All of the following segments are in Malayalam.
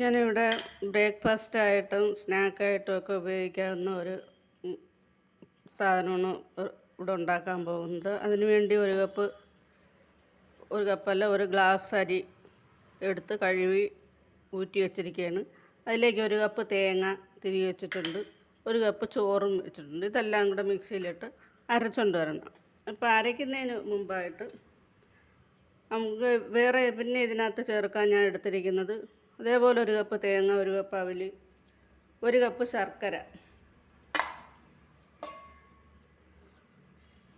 ഞാനിവിടെ ബ്രേക്ക്ഫാസ്റ്റ് ആയിട്ടും സ്നാക്കായിട്ടും ഒക്കെ ഉപയോഗിക്കാവുന്ന ഒരു സാധനമാണ് ഇവിടെ ഉണ്ടാക്കാൻ പോകുന്നത്. അതിന് വേണ്ടി ഒരു കപ്പ് ഒരു കപ്പല്ല ഒരു ഗ്ലാസ് അരി എടുത്ത് കഴുകി ഊറ്റി വെച്ചിരിക്കുകയാണ്. അതിലേക്ക് ഒരു കപ്പ് തേങ്ങ തിരി വെച്ചിട്ടുണ്ട്. ഒരു കപ്പ് ചോറും വെച്ചിട്ടുണ്ട്. ഇതെല്ലാം കൂടെ മിക്സിയിലിട്ട് അരച്ചുകൊണ്ട് വരണം. അപ്പോൾ അരയ്ക്കുന്നതിന് മുമ്പായിട്ട് നമുക്ക് വേറെ പിന്നെ ഇതിനകത്ത് ചേർക്കാൻ ഞാൻ എടുത്തിരിക്കുന്നത് അതേപോലെ ഒരു കപ്പ് തേങ്ങ ഒരു കപ്പ് അവൽ ഒരു കപ്പ് ശർക്കര.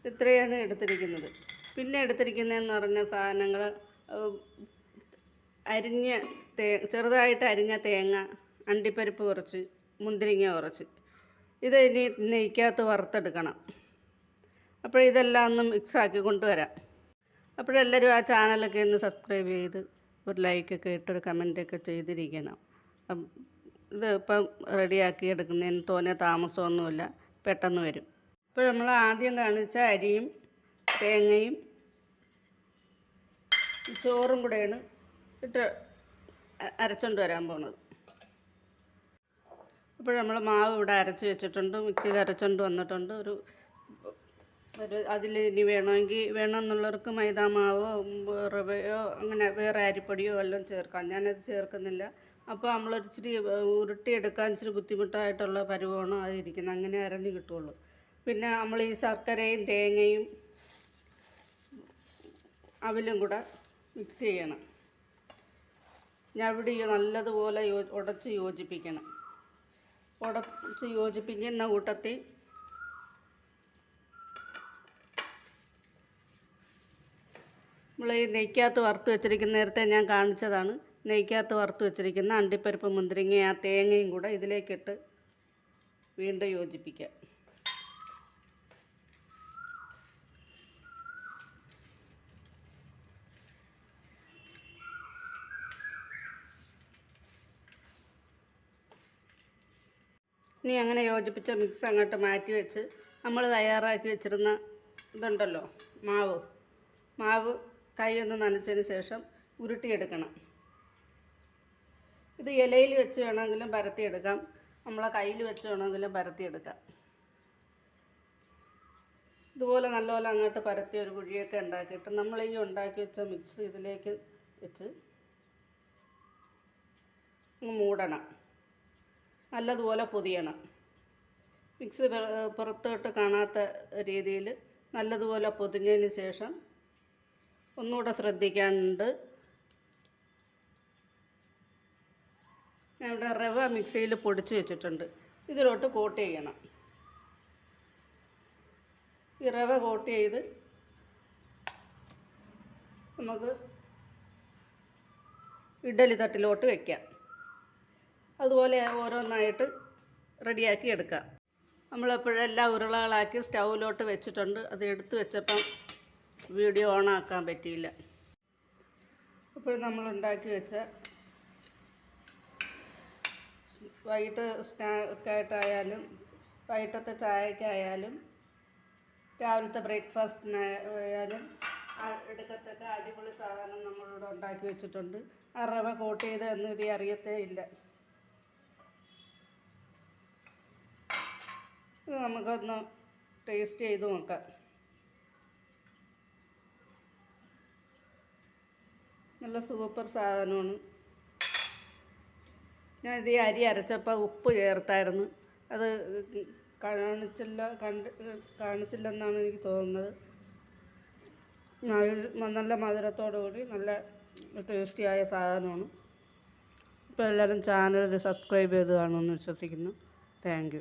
ഇത്രയാണ് എടുത്തിരിക്കുന്നത്. പിന്നെ എടുത്തിരിക്കുന്നതെന്ന് പറഞ്ഞ സാധനങ്ങൾ അരിഞ്ഞ തേ ചെറുതായിട്ട് അരിഞ്ഞ തേങ്ങ അണ്ടിപ്പരിപ്പ് കുറച്ച് മുന്തിരിങ്ങ കുറച്ച്. ഇത് ഇനി നെയ്ക്കകത്ത് വറുത്തെടുക്കണം. അപ്പോൾ ഇതെല്ലാം ഒന്ന് മിക്സാക്കി കൊണ്ടുവരാം. അപ്പോഴെല്ലാവരും ആ ചാനലൊക്കെ ഒന്ന് സബ്സ്ക്രൈബ് ചെയ്ത് ഒരു ലൈക്കൊക്കെ ഇട്ടൊരു കമന്റൊക്കെ ചെയ്തിരിക്കണം. ഇത് ഇപ്പം റെഡിയാക്കി എടുക്കുന്നതിന് തോന്നിയ താമസമൊന്നുമില്ല പെട്ടെന്ന് വരും. ഇപ്പോൾ നമ്മൾ ആദ്യം കാണിച്ച അരിയും തേങ്ങയും ചോറും കൂടെയാണ് ഇട്ട് അരച്ചുകൊണ്ട് വരാൻ പോണത്. അപ്പോൾ നമ്മൾ മാവ് ഇവിടെ അരച്ച് വെച്ചിട്ടുണ്ട് മിക്സിയിൽ അരച്ചുകൊണ്ട് വന്നിട്ടുണ്ട് ഒരു ഒരു അതിൽ ഇനി വേണമെങ്കിൽ വേണമെന്നുള്ളവർക്ക് മൈദാ മാവോ ഉം, റവയോ അങ്ങനെ വേറെ അരിപ്പൊടിയോ എല്ലാം ചേർക്കാം. ഞാനത് ചേർക്കുന്നില്ല. അപ്പോൾ നമ്മളൊരിച്ചിരി ഉരുട്ടിയെടുക്കാൻ ഇച്ചിരി ബുദ്ധിമുട്ടായിട്ടുള്ള പരുവമാണ് അത് ഇരിക്കുന്നത് അങ്ങനെ അരഞ്ഞ് കിട്ടുള്ളൂ. പിന്നെ നമ്മൾ ഈ ശർക്കരയും തേങ്ങയും അവലും കൂടെ മിക്സ് ചെയ്യണം. ഞാൻ ഞവിടി നല്ലതുപോലെ യോ ഉടച്ച് യോജിപ്പിക്കണം. ഉടച്ച് യോജിപ്പിക്കുന്ന കൂട്ടത്തിൽ നമ്മൾ ഈ നെയ്ക്കകത്ത് വറുത്ത് വെച്ചിരിക്കുന്ന നേരത്തെ ഞാൻ കാണിച്ചതാണ്. നെയ്ക്കകത്ത് വറുത്ത് വെച്ചിരിക്കുന്ന അണ്ടിപ്പരിപ്പ് മുന്തിരിങ്ങ ആ തേങ്ങയും കൂടെ ഇതിലേക്കിട്ട് വീണ്ടും യോജിപ്പിക്കാം. ഇനി അങ്ങനെ യോജിപ്പിച്ച മിക്സ് അങ്ങോട്ട് മാറ്റി വെച്ച് നമ്മൾ തയ്യാറാക്കി വെച്ചിരുന്ന ഇതുണ്ടല്ലോ മാവ്. മാവ് കൈ ഒന്ന് നനച്ചതിന് ശേഷം ഉരുട്ടിയെടുക്കണം. ഇത് ഇലയിൽ വെച്ച് വേണമെങ്കിലും പരത്തിയെടുക്കാം. നമ്മളെ കയ്യിൽ വെച്ച് വേണമെങ്കിലും പരത്തിയെടുക്കാം. ഇതുപോലെ നല്ലപോലെ അങ്ങോട്ട് പരത്തി ഒരു കുഴിയൊക്കെ ഉണ്ടാക്കിയിട്ട് നമ്മൾ ഈ ഉണ്ടാക്കി വെച്ച മിക്സ് ഇതിലേക്ക് വെച്ച് മൂടണം. നല്ലതുപോലെ പൊതിയണം. മിക്സ് പുറ- പുറത്തോട്ട് കാണാത്ത രീതിയിൽ നല്ലതുപോലെ പൊതിഞ്ഞതിന് ശേഷം ഒന്നുകൂടെ ശ്രദ്ധിക്കാനുണ്ട്. ഞാൻ ഇവിടെ റവ മിക്സിയിൽ പൊടിച്ച് വെച്ചിട്ടുണ്ട്. ഇതിലോട്ട് കോട്ട് ചെയ്യണം. ഈ റവ കോട്ട് ചെയ്ത് നമുക്ക് ഇഡലി തട്ടിലോട്ട് വയ്ക്കാം അതുപോലെ ഓരോന്നായിട്ട് റെഡിയാക്കി എടുക്കാം. നമ്മളെപ്പോഴെല്ലാം ഉരുളകളാക്കി സ്റ്റൗവിലോട്ട് വെച്ചിട്ടുണ്ട്. അത് എടുത്ത് വെച്ചപ്പം വീഡിയോ ഓണാക്കാൻ പറ്റിയില്ല. അപ്പോൾ നമ്മൾ ഉണ്ടാക്കി വെച്ച വൈകിട്ട് സ്നാക്കായിട്ടായാലും വൈകിട്ടത്തെ ചായക്കായാലും രാവിലത്തെ ബ്രേക്ക്ഫാസ്റ്റിനായാലും എടുക്കത്തക്ക അടിപൊളി സാധനം നമ്മളിവിടെ ഉണ്ടാക്കി വെച്ചിട്ടുണ്ട്. ആ റവ കോട്ട് ചെയ്ത് എന്ന് ഇത് അറിയത്തേ ഇല്ല. ഇത് നമുക്കൊന്ന് ടേസ്റ്റ് ചെയ്ത് നോക്കാം. നല്ല സൂപ്പർ സാധനമാണ്. ഞാൻ ഇത് ഈ അരി അരച്ചപ്പോൾ ഉപ്പ് ചേർത്തായിരുന്നു. അത് കാണിച്ചില്ല കണ്ട് കാണിച്ചില്ലെന്നാണ് എനിക്ക് തോന്നുന്നത്. നല്ല മധുരത്തോടു കൂടി നല്ല ടേസ്റ്റിയായ സാധനമാണ്. ഇപ്പോൾ എല്ലാവരും ചാനൽ സബ്സ്ക്രൈബ് ചെയ്ത് കാണുമെന്ന് വിശ്വസിക്കുന്നു. താങ്ക്